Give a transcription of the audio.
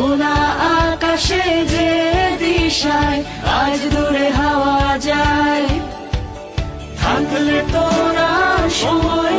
খোলা আকাশে যে দিশায় আজ দূরে হাওয়া যায়। থাকলে তোরা সময়